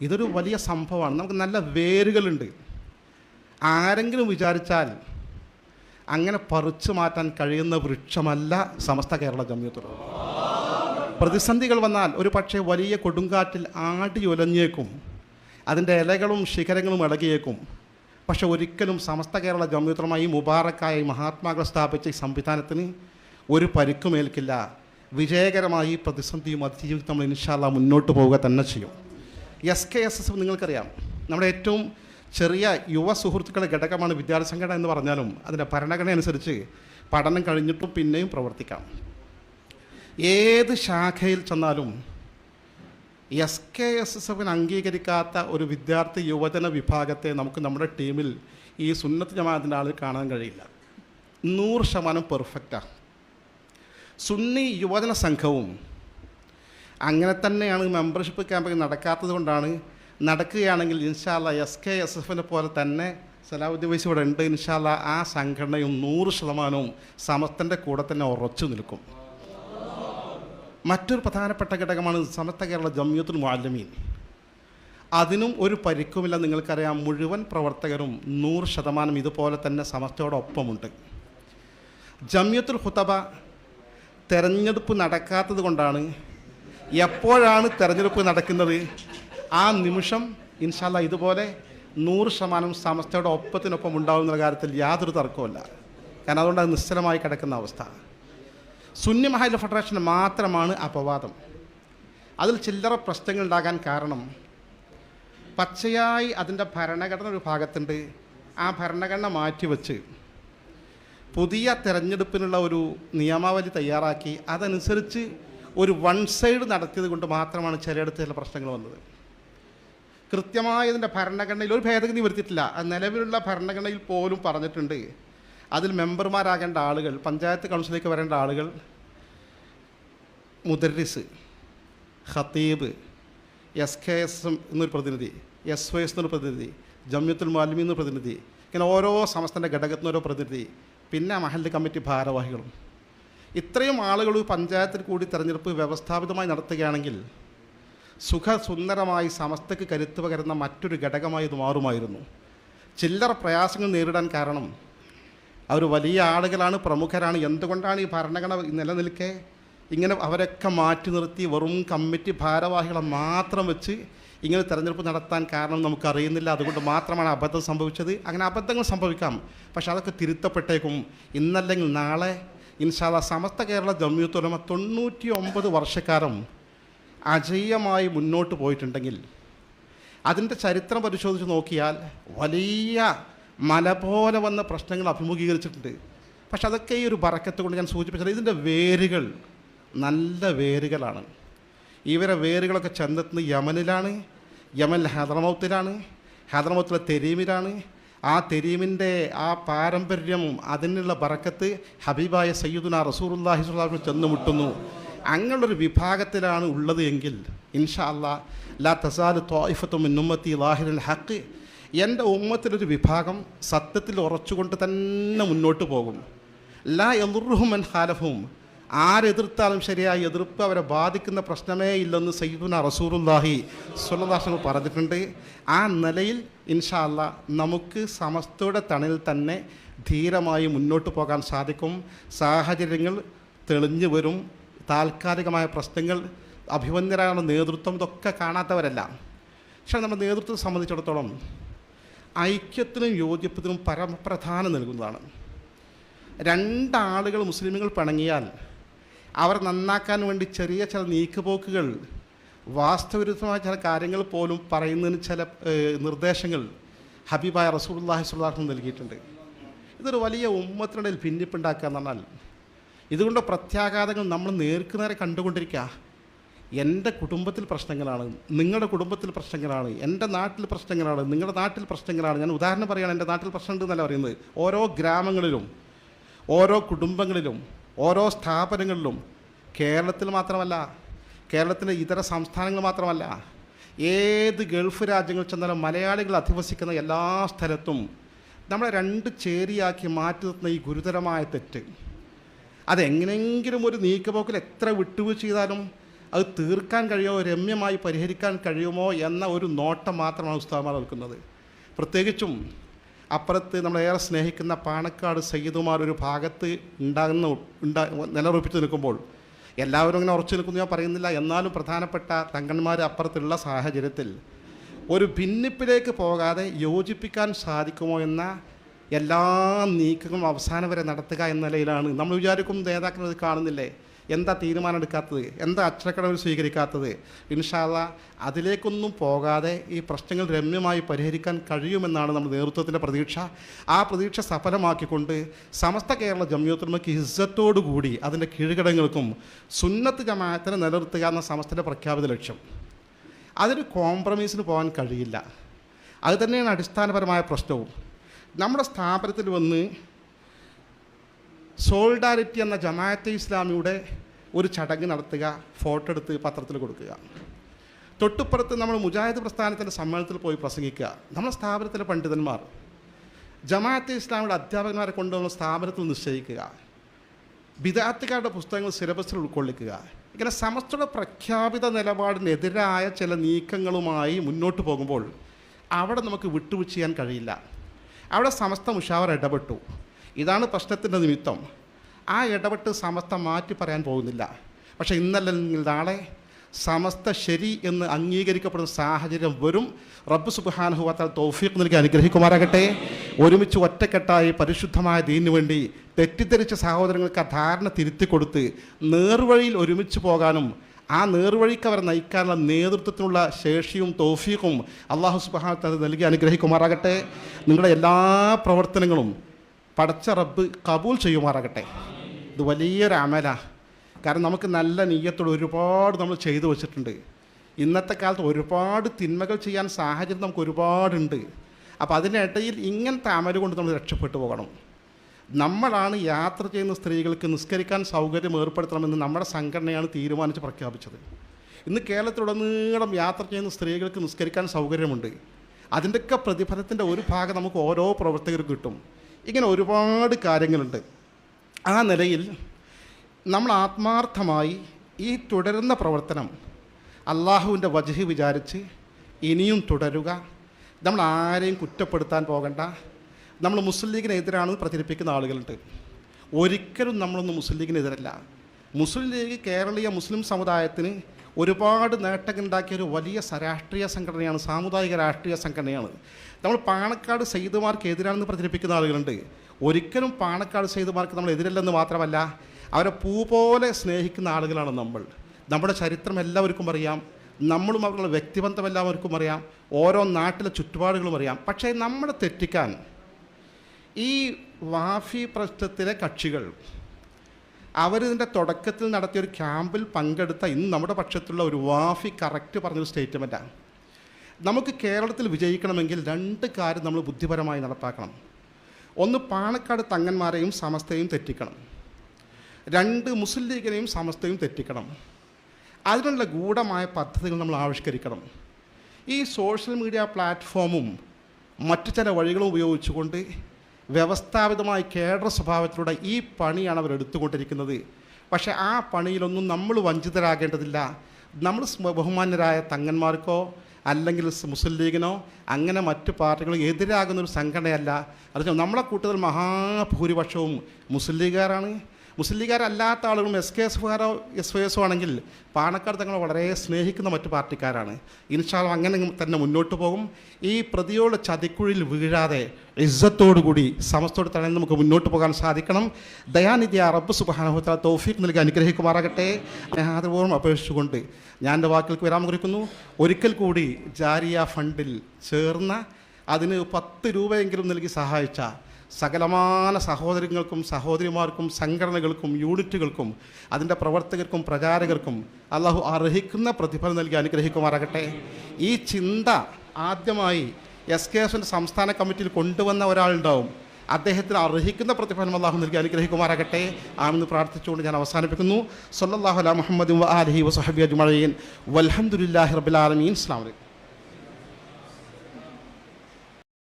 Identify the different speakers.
Speaker 1: ഇതൊരു വലിയ സംഭവമാണ്. നമുക്ക് നല്ല വേരുകളുണ്ട്. ആരെങ്കിലും വിചാരിച്ചാൽ അങ്ങനെ പറിച്ചു മാറ്റാൻ കഴിയുന്ന വൃക്ഷമല്ല സമസ്ത കേരള ജമ്യത്തോട് പ്രതിസന്ധികൾ വന്നാൽ ഒരു പക്ഷേ വലിയ കൊടുങ്കാറ്റിൽ ആടി ഉലഞ്ഞേക്കും അതിന്റെ ഇലകളും ശിഖരങ്ങളും ഇളകിയേക്കും. പക്ഷെ ഒരിക്കലും സമസ്ത കേരള ജമ്യത്തുലമ മുബാറക്കായി മഹാത്മാക്കൾ സ്ഥാപിച്ച ഈ സംവിധാനത്തിന് ഒരു പരിക്കുമേൽക്കില്ല. വിജയകരമായി പ്രതിസന്ധിയും അതിജീവിച്ച് നമ്മൾ ഇൻഷാല്ല മുന്നോട്ട് പോവുക തന്നെ ചെയ്യും. എസ് കെ എസ് എസ് നിങ്ങൾക്കറിയാം. നമ്മുടെ ഏറ്റവും ചെറിയ യുവ സുഹൃത്തുക്കളുടെ ഘടകമാണ് വിദ്യാർത്ഥി സംഘടന എന്ന് പറഞ്ഞാലും അതിന്റെ ഭരണഘടന അനുസരിച്ച് പഠനം കഴിഞ്ഞിട്ടും പിന്നെയും പ്രവർത്തിക്കാം. ഏത് ശാഖയിൽ ചെന്നാലും എസ് കെ എസ് എസ് എഫിന് അംഗീകരിക്കാത്ത ഒരു വിദ്യാർത്ഥി യുവജന വിഭാഗത്തെ നമുക്ക് നമ്മുടെ ടീമിൽ ഈ സുന്നത്ത് ജമാഅത്തിന്റെ ആളിൽ കാണാൻ കഴിയില്ല. നൂറ് ശതമാനം പെർഫെക്റ്റാണ് സുന്നി യുവജന സംഘവും അങ്ങനെ തന്നെയാണ് മെമ്പർഷിപ്പ് ക്യാമ്പയിൻ നടക്കാത്തത് കൊണ്ടാണ് നടക്കുകയാണെങ്കിൽ ഇൻഷാല്ല എസ് കെ എസ് എഫിനെ പോലെ തന്നെ സലാഹുദ്ദീൻ വൈസ് ഇവിടെ ഉണ്ട്. ഇൻഷാല്ല ആ സംഘടനയും നൂറ് ശതമാനവും സമസ്തന്റെ കൂടെ തന്നെ ഉറച്ചു നിൽക്കും. മറ്റൊരു പ്രധാനപ്പെട്ട ഘടകമാണ് സമസ്ത കേരള ജമ്യത്തുൽ മുഅല്ലമീൻ. അതിനും ഒരു പരിക്കുമില്ല. നിങ്ങൾക്കറിയാം മുഴുവൻ പ്രവർത്തകരും നൂറ് ശതമാനം ഇതുപോലെ തന്നെ സമസ്തയോടൊപ്പമുണ്ട്. ജമ്യത്തുൽ ഹുതബ തെരഞ്ഞെടുപ്പ് നടക്കാത്തത് കൊണ്ടാണ് എപ്പോഴാണ് തെരഞ്ഞെടുപ്പ് നടക്കുന്നത്? ആ നിമിഷം ഇൻഷാല്ല ഇതുപോലെ നൂറ് ശതമാനം സമസ്തയുടെ ഒപ്പത്തിനൊപ്പം ഉണ്ടാകുന്ന കാര്യത്തിൽ യാതൊരു തർക്കവുമില്ല. കാരണം അതുകൊണ്ട് അത് നിശ്ചലമായി കിടക്കുന്ന അവസ്ഥ. സുന്നി മഹാജ ഫെഡറേഷൻ മാത്രമാണ് അപവാദം. അതിൽ ചില്ലറ പ്രശ്നങ്ങൾ ഉണ്ടാകാൻ കാരണം പച്ചയായി അതിന്റെ ഭരണഘടന ഒരു ഭാഗത്തുണ്ട്. ആ ഭരണഘടന മാറ്റിവെച്ച് പുതിയ തിരഞ്ഞെടുപ്പിനുള്ള ഒരു നിയമാവലി തയ്യാറാക്കി. അതനുസരിച്ച് ഒരു വൺ സൈഡ് നടത്തിയത് കൊണ്ട് മാത്രമാണ് ചിലയിടത്ത് ചില പ്രശ്നങ്ങൾ വന്നത്. കൃത്യമായതിന്റെ ഭരണഘടനയിൽ ഒരു ഭേദഗതി വരുത്തിയിട്ടില്ല. നിലവിലുള്ള ഭരണഘടനയിൽ പോലും പറഞ്ഞിട്ടുണ്ട്. അതിൽ മെമ്പർമാരാകേണ്ട ആളുകൾ പഞ്ചായത്ത് കൗൺസിലേക്ക് വരേണ്ട ആളുകൾ മുദരിസ് ഖത്തീബ് എസ് കെ എസ് എന്നൊരു പ്രതിനിധി എസ് വൈ എസ് എന്നൊരു പ്രതിനിധി ജമ്യത്തുൽ മാലിമി എന്നൊരു പ്രതിനിധി ഇങ്ങനെ ഓരോ സംസ്ഥാന ഘടകത്തിന് ഓരോ പ്രതിനിധി പിന്നെ മഹല്ല് കമ്മിറ്റി ഭാരവാഹികളും. ഇത്രയും ആളുകൾ ഒരു പഞ്ചായത്തിൽ കൂടി തെരഞ്ഞെടുപ്പ് വ്യവസ്ഥാപിതമായി നടത്തുകയാണെങ്കിൽ സുഖസുന്ദരമായി സമസ്തയ്ക്ക് കരുത്ത് പകരുന്ന മറ്റൊരു ഘടകമായി ഇത് മാറുമായിരുന്നു. ചില്ലറ പ്രയാസങ്ങൾ നേരിടാൻ കാരണം അവർ വലിയ ആളുകളാണ് പ്രമുഖരാണ്. എന്തുകൊണ്ടാണ് ഈ ഭരണഘടന നിലനിൽക്കെ? ഇങ്ങനെ അവരൊക്കെ മാറ്റി നിർത്തി വെറും കമ്മിറ്റി ഭാരവാഹികളെ മാത്രം വെച്ച് ഇങ്ങനെ തെരഞ്ഞെടുപ്പ് നടത്താൻ കാരണം നമുക്കറിയുന്നില്ല അതുകൊണ്ട് മാത്രമാണ് അബദ്ധം സംഭവിച്ചത്. അങ്ങനെ അബദ്ധങ്ങൾ സംഭവിക്കാം. പക്ഷെ അതൊക്കെ തിരുത്തപ്പെട്ടേക്കും. ഇന്നല്ലെങ്കിൽ നാളെ ഇൻഷാല്ല സമസ്ത കേരള ജമ്യൂത്തുലമ തൊണ്ണൂറ്റി ഒമ്പത് വർഷക്കാലം അജയ്യമായി മുന്നോട്ട് പോയിട്ടുണ്ടെങ്കിൽ അതിന്റെ ചരിത്രം പരിശോധിച്ച് നോക്കിയാൽ വലിയ മല പോലെ വന്ന പ്രശ്നങ്ങൾ അഭിമുഖീകരിച്ചിട്ടുണ്ട്. പക്ഷെ അതൊക്കെ ഈ ഒരു ബറക്കത്ത് കൊണ്ട് ഞാൻ സൂചിപ്പിച്ചത് ഇതിന്റെ വേരുകൾ നല്ല വേരുകളാണ്. ഇവരെ വേരുകളൊക്കെ ചെന്നെത്തുന്നത് യമനിലാണ് യമനിൽ ഹൈദറമൗത്തിലാണ് ഹൈദറമൗത്തിലെ തെരീമിലാണ് ആ തെരീമിന്റെ ആ പാരമ്പര്യം അതിനുള്ള പറക്കത്ത് ഹബീബായ സയ്യിദുന റസൂറുല്ലാഹി സ്വലാഹു ചെന്ന് മുട്ടുന്നു അങ്ങനെയുള്ളൊരു വിഭാഗത്തിലാണ് ഉള്ളത് എങ്കിൽ ഇൻഷാ അല്ലാ ലാ തസാൽ തോയിഫത്തും ഉമ്മത്തി ലാഹിറുൽ ഹക്ക് എന്റെ ഉമ്മത്തിലൊരു വിഭാഗം സത്യത്തിൽ ഉറച്ചുകൊണ്ട് തന്നെ മുന്നോട്ട് പോകും. ലാ എലുറുഹുമൻ ഹാലഫും ആരെതിർത്താലും ശരിയായി എതിർപ്പ് അവരെ ബാധിക്കുന്ന പ്രശ്നമേ ഇല്ലെന്ന് സയ്യിദുന റസൂറുല്ലാഹി സുല്ലാസങ്ങൾ പറഞ്ഞിട്ടുണ്ട്. ആ നിലയിൽ ഇൻഷാ അല്ല നമുക്ക് സമസ്തയുടെ തണലിൽ തന്നെ ധീരമായി മുന്നോട്ട് പോകാൻ സാധിക്കും. സാഹചര്യങ്ങൾ തെളിഞ്ഞു വരും. താൽക്കാലികമായ പ്രശ്നങ്ങൾ അഭിമന്യരായ നേതൃത്വം ഇതൊക്കെ കാണാത്തവരല്ല. പക്ഷേ നമ്മുടെ നേതൃത്വത്തെ സംബന്ധിച്ചിടത്തോളം ഐക്യത്തിനും യോജിപ്പത്തിനും പരമപ്രധാനം നൽകുന്നതാണ്. രണ്ടാളുകൾ മുസ്ലിമുകൾ പിണങ്ങിയാൽ അവർ നന്നാക്കാൻ വേണ്ടി ചെറിയ ചില നീക്കുപോക്കുകൾ വാസ്തവവിരുദ്ധമായ ചില കാര്യങ്ങൾ പോലും പറയുന്നതിന് ചില നിർദ്ദേശങ്ങൾ ഹബീബായ റസൂലുള്ളാഹി സുല്ലാഹു നൽകിയിട്ടുണ്ട്. ഇതൊരു വലിയ ഉമ്മത്തിനിടയിൽ ഭിന്നിപ്പുണ്ടാക്കുക എന്ന് പറഞ്ഞാൽ ഇതുകൊണ്ട് പ്രത്യാഘാതങ്ങൾ നമ്മൾ നേർക്കുനേരെ കണ്ടുകൊണ്ടിരിക്കുക. എന്റെ കുടുംബത്തിൽ പ്രശ്നങ്ങളാണ് നിങ്ങളുടെ കുടുംബത്തിൽ പ്രശ്നങ്ങളാണ് എന്റെ നാട്ടിൽ പ്രശ്നങ്ങളാണ് നിങ്ങളുടെ നാട്ടിൽ പ്രശ്നങ്ങളാണ്. ഞാൻ ഉദാഹരണം പറയുകയാണ് എന്റെ നാട്ടിൽ പ്രശ്നമുണ്ട് എന്നല്ല പറയുന്നത്. ഓരോ ഗ്രാമങ്ങളിലും ഓരോ കുടുംബങ്ങളിലും ഓരോ സ്ഥാപനങ്ങളിലും കേരളത്തിൽ മാത്രമല്ല കേരളത്തിലെ ഇതര സംസ്ഥാനങ്ങൾ മാത്രമല്ല ഏത് ഗൾഫ് രാജ്യങ്ങളിൽ ചെന്നാലും മലയാളികൾ അധിവസിക്കുന്ന എല്ലാ സ്ഥലത്തും നമ്മളെ രണ്ട് ചേരിയാക്കി മാറ്റി നിർത്തുന്ന ഈ ഗുരുതരമായ തെറ്റ്. അതെങ്ങനെയെങ്കിലും ഒരു നീക്കുപോക്കിൽ എത്ര വിട്ടുവീഴ്ച ചെയ്താലും അത് തീർക്കാൻ കഴിയുമോ രമ്യമായി പരിഹരിക്കാൻ കഴിയുമോ എന്ന ഒരു നോട്ടം മാത്രമാണ് ഉസ്താദ്മാർ നിൽക്കുന്നത് പ്രത്യേകിച്ചും അപ്പുറത്ത് നമ്മളേറെ സ്നേഹിക്കുന്ന പാണക്കാട് സയ്യിദുമാർ ഒരു ഭാഗത്ത് ഉണ്ടാകുന്ന ഉണ്ടാ നിലറുപ്പിച്ച് നിൽക്കുമ്പോൾ എല്ലാവരും അങ്ങനെ ഉറച്ചു നിൽക്കുന്നു. ഞാൻ പറയുന്നില്ല. എന്നാലും പ്രധാനപ്പെട്ട തങ്ങന്മാർ അപ്പുറത്തുള്ള സാഹചര്യത്തിൽ ഒരു ഭിന്നിപ്പിലേക്ക് പോകാതെ യോജിപ്പിക്കാൻ സാധിക്കുമോ എന്ന എല്ലാ നീക്കങ്ങളും അവസാനം വരെ നടത്തുക എന്ന നിലയിലാണ്. നമ്മൾ വിചാരിക്കും നേതാക്കൾ അത് കാണുന്നില്ലേ? എന്താ തീരുമാനം എടുക്കാത്തത് എന്താ അച്ചടക്കടവ് സ്വീകരിക്കാത്തത്? ഇൻഷാല്ല അതിലേക്കൊന്നും പോകാതെ ഈ പ്രശ്നങ്ങൾ രമ്യമായി പരിഹരിക്കാൻ കഴിയുമെന്നാണ് നമ്മുടെ നേതൃത്വത്തിന്റെ പ്രതീക്ഷ. ആ പ്രതീക്ഷ സഫലമാക്കിക്കൊണ്ട് സമസ്ത കേരള ജമ്യൂത്തുമയ്ക്ക് ഇസ്സത്തോടു കൂടി അതിന്റെ കീഴ്ഘടങ്ങൾക്കും സുന്നത്ത് ജമാഅത്തിനെ നിലനിർത്തുക എന്ന സമസ്തയുടെ പ്രഖ്യാപിത ലക്ഷ്യം. അതിന് കോംപ്രമൈസിന് പോകാൻ കഴിയില്ല. അത് തന്നെയാണ് അടിസ്ഥാനപരമായ പ്രശ്നവും. നമ്മുടെ സ്ഥാപനത്തിൽ വന്ന് സോൾഡാരിറ്റി എന്ന ജമാഅത്തെ ഇസ്ലാമിയുടെ ഒരു ചടങ്ങ് നടത്തുക ഫോട്ടോ എടുത്ത് പത്രത്തിൽ കൊടുക്കുക. തൊട്ടുപ്പുറത്ത് നമ്മൾ മുജാഹിദ് പ്രസ്ഥാനത്തിന്റെ സമ്മേളനത്തിൽ പോയി പ്രസംഗിക്കുക. നമ്മുടെ സ്ഥാപനത്തിലെ പണ്ഡിതന്മാർ ജമാഅത്തെ ഇസ്ലാമിയുടെ അധ്യാപകന്മാരെ കൊണ്ടുവന്ന സ്ഥാപനത്തിൽ നിശ്ചയിക്കുക. വിദ്യാർത്ഥിക്കാരുടെ പുസ്തകങ്ങൾ സിലബസിൽ ഉൾക്കൊള്ളിക്കുക. ഇങ്ങനെ സമസ്തയുടെ പ്രഖ്യാപിത നിലപാടിനെതിരായ ചില നീക്കങ്ങളുമായി മുന്നോട്ട് പോകുമ്പോൾ അവിടെ നമുക്ക് വിട്ടുവീഴ്ച ചെയ്യാൻ കഴിയില്ല. അവിടെ സമസ്ത മുഷാവർ ഇടപെട്ടു. ഇതാണ് പ്രശ്നത്തിന്റെ നിമിത്തം. ആ ഇടപെട്ട് സമസ്ത മാറ്റി പറയാൻ പോകുന്നില്ല. പക്ഷേ ഇന്നല്ലെങ്കിൽ നാളെ സമസ്ത ശരി എന്ന് അംഗീകരിക്കപ്പെടുന്ന സാഹചര്യം വരും. റബ്ബ് സുബാനുഹുവാത്ത തൗഫീഖ് നൽകി അനുഗ്രഹിക്കുമാറാകട്ടെ. ഒരുമിച്ച് ഒറ്റക്കെട്ടായി പരിശുദ്ധമായ ദീനു വേണ്ടി തെറ്റിദ്ധരിച്ച സഹോദരങ്ങൾക്ക് ആ ധാരണ തിരുത്തി കൊടുത്ത് നേർവഴിയിൽ ഒരുമിച്ച് പോകാനും ആ നേർവഴിക്ക് അവരെ നയിക്കാനുള്ള നേതൃത്വത്തിനുള്ള ശേഷിയും തൗഫീഖും അള്ളാഹു സുബാന നൽകി അനുഗ്രഹിക്കുമാറാകട്ടെ. നിങ്ങളുടെ എല്ലാ പ്രവർത്തനങ്ങളും പടച്ച റബ്ബ് കബൂൽ ചെയ്യുമാറാകട്ടെ. ഇത് വലിയൊരു അമല. കാരണം നമുക്ക് നല്ല നീയത്തോട് ഒരുപാട് നമ്മൾ ചെയ്തു വച്ചിട്ടുണ്ട്. ഇന്നത്തെ കാലത്ത് ഒരുപാട് തിന്മകൾ ചെയ്യാൻ സാഹചര്യം നമുക്ക് ഒരുപാടുണ്ട്. അപ്പോൾ അതിനിടയിൽ ഇങ്ങനത്തെ അമൽ കൊണ്ട് നമ്മൾ രക്ഷപ്പെട്ടു പോകണം. നമ്മളാണ് യാത്ര ചെയ്യുന്ന സ്ത്രീകൾക്ക് നിസ്കരിക്കാൻ സൗകര്യം ഏർപ്പെടുത്തണമെന്ന് നമ്മുടെ സംഘടനയാണ് തീരുമാനിച്ച് പ്രഖ്യാപിച്ചത്. ഇന്ന് കേരളത്തിലുടനീളം യാത്ര ചെയ്യുന്ന സ്ത്രീകൾക്ക് നിസ്കരിക്കാൻ സൗകര്യമുണ്ട്. അതിന്റെയൊക്കെ പ്രതിഫലത്തിന്റെ ഒരു ഭാഗം നമുക്ക് ഓരോ പ്രവർത്തകർക്കും കിട്ടും. ഇങ്ങനെ ഒരുപാട് കാര്യങ്ങളുണ്ട്. ആ നിലയിൽ നമ്മൾ ആത്മാർത്ഥമായി ഈ തുടരുന്ന പ്രവർത്തനം അള്ളാഹുവിന്റെ വജഹ് വിചാരിച്ച് ഇനിയും തുടരുക. നമ്മൾ ആരെയും കുറ്റപ്പെടുത്താൻ പോകണ്ട. നമ്മൾ മുസ്ലിം ലീഗിനെതിരാണെന്ന് പ്രചരിപ്പിക്കുന്ന ആളുകളുണ്ട്. ഒരിക്കലും നമ്മളൊന്നും മുസ്ലിം ലീഗിനെതിരല്ല. മുസ്ലിം ലീഗ് കേരളീയ മുസ്ലിം സമുദായത്തിന് ഒരുപാട് നേട്ടങ്ങളുണ്ടാക്കിയ ഒരു വലിയ രാഷ്ട്രീയ സംഘടനയാണ് സാമുദായിക രാഷ്ട്രീയ സംഘടനയാണ്. നമ്മൾ പാണക്കാട് സെയ്തുമാർക്ക് എതിരാണെന്ന് പ്രചരിപ്പിക്കുന്ന ആളുകളുണ്ട്. ഒരിക്കലും പാണക്കാട് സെയ്തുമാർക്ക് നമ്മൾ എതിരല്ലെന്ന് മാത്രമല്ല അവരെ പൂ പോലെ സ്നേഹിക്കുന്ന ആളുകളാണ് നമ്മൾ. നമ്മുടെ ചരിത്രം എല്ലാവർക്കും അറിയാം നമ്മളും അവരുടെ വ്യക്തിബന്ധം എല്ലാവർക്കും അറിയാം ഓരോ നാട്ടിലെ ചുറ്റുപാടുകളും അറിയാം. പക്ഷേ നമ്മളെ തെറ്റിക്കാൻ ഈ വാഫി പ്രശ്നത്തിലെ കക്ഷികൾ അവരിതിന്റെ തുടക്കത്തിൽ നടത്തിയ ഒരു ക്യാമ്പിൽ പങ്കെടുത്ത ഇന്ന് നമ്മുടെ പക്ഷത്തുള്ള ഒരു വാഫി കറക്റ്റ് പറഞ്ഞൊരു സ്റ്റേറ്റ്മെന്റാണ്. നമുക്ക് കേരളത്തിൽ വിജയിക്കണമെങ്കിൽ രണ്ട് കാര്യം നമ്മൾ ബുദ്ധിപരമായി നടപ്പാക്കണം. ഒന്ന് പാണക്കാട് തങ്ങന്മാരെയും സമസ്തയും തെറ്റിക്കണം. രണ്ട് മുസ്ലിം ലീഗിനെയും സമസ്തയും തെറ്റിക്കണം. അതിനുള്ള ഗൂഢമായ പദ്ധതികൾ നമ്മൾ ആവിഷ്കരിക്കണം. ഈ സോഷ്യൽ മീഡിയ പ്ലാറ്റ്ഫോമും മറ്റു ചില വഴികളും ഉപയോഗിച്ചുകൊണ്ട് വ്യവസ്ഥാപിതമായ കേഡർ സ്വഭാവത്തിലൂടെ ഈ പണിയാണ് അവർ എടുത്തുകൊണ്ടിരിക്കുന്നത്. പക്ഷേ ആ പണിയിലൊന്നും നമ്മൾ വഞ്ചിതരാകേണ്ടതില്ല. നമ്മൾ ബഹുമാന്യരായ തങ്ങന്മാർക്കോ അല്ലെങ്കിൽ മുസ്ലിം ലീഗിനോ അങ്ങനെ മറ്റു പാർട്ടികളും എതിരാകുന്ന ഒരു സംഘടനയല്ല. അത് നമ്മളെ കൂട്ടത്തിൽ മഹാഭൂരിപക്ഷവും മുസ്ലിം ലീഗുകാരാണ്. മുസ്ലിം ലീഗുകാരല്ലാത്ത ആളുകളും എസ് കെ എസ് എഫുകാരോ എസ് വൈ എസോ ആണെങ്കിൽ പാണക്കാട് തങ്ങളെ വളരെ സ്നേഹിക്കുന്ന മറ്റു പാർട്ടിക്കാരാണ്. ഇൻഷാൽ അങ്ങനെ തന്നെ മുന്നോട്ട് പോകും. ഈ പ്രതിയോട് ചതിക്കുഴിയിൽ വീഴാതെ ഇസ്സത്തോടുകൂടി സമസ്തോട് തന്നെ നമുക്ക് മുന്നോട്ട് പോകാൻ സാധിക്കണം. ദയാനിധി അറബ് സുബാനഹുത്ത തൗഫീഖ് നൽകി അനുഗ്രഹിക്കുമാറാകട്ടെ. ആദരപൂർവം അപേക്ഷിച്ചുകൊണ്ട് ഞാൻ എന്റെ വാക്കുകൾക്ക് വിരാമം കുറിക്കുന്നു. ഒരിക്കൽ കൂടി ജാരിയ ഫണ്ടിൽ ചേർന്ന അതിന് പത്ത് രൂപയെങ്കിലും നൽകി സഹായിച്ച സകലമാന സഹോദരങ്ങൾക്കും സഹോദരിമാർക്കും സംഘടനകൾക്കും യൂണിറ്റുകൾക്കും അതിന്റെ പ്രവർത്തകർക്കും പ്രചാരകർക്കും അള്ളാഹു അർഹിക്കുന്ന പ്രതിഫലം നൽകി അനുഗ്രഹിക്കുമാറാകട്ടെ. ഈ ചിന്ത ആദ്യമായി എസ് കെ എസിന്റെ സംസ്ഥാന കമ്മിറ്റിയിൽ കൊണ്ടുവന്ന ഒരാളുണ്ടാവും. അദ്ദേഹത്തിന് അർഹിക്കുന്ന പ്രതിഫലം അള്ളാഹു നൽകി അനുഗ്രഹിക്കുമാറാകട്ടെ. ആണെന്ന് പ്രാർത്ഥിച്ചുകൊണ്ട് ഞാൻ അവസാനിപ്പിക്കുന്നു. സല്ലല്ലാഹു അല മുഹമ്മദ് അലഹി വസഹബി അജ്മീൻ വലഹമുല്ലാഹി റബിലാലമീൻ അസ്ലാം വലൈക്കും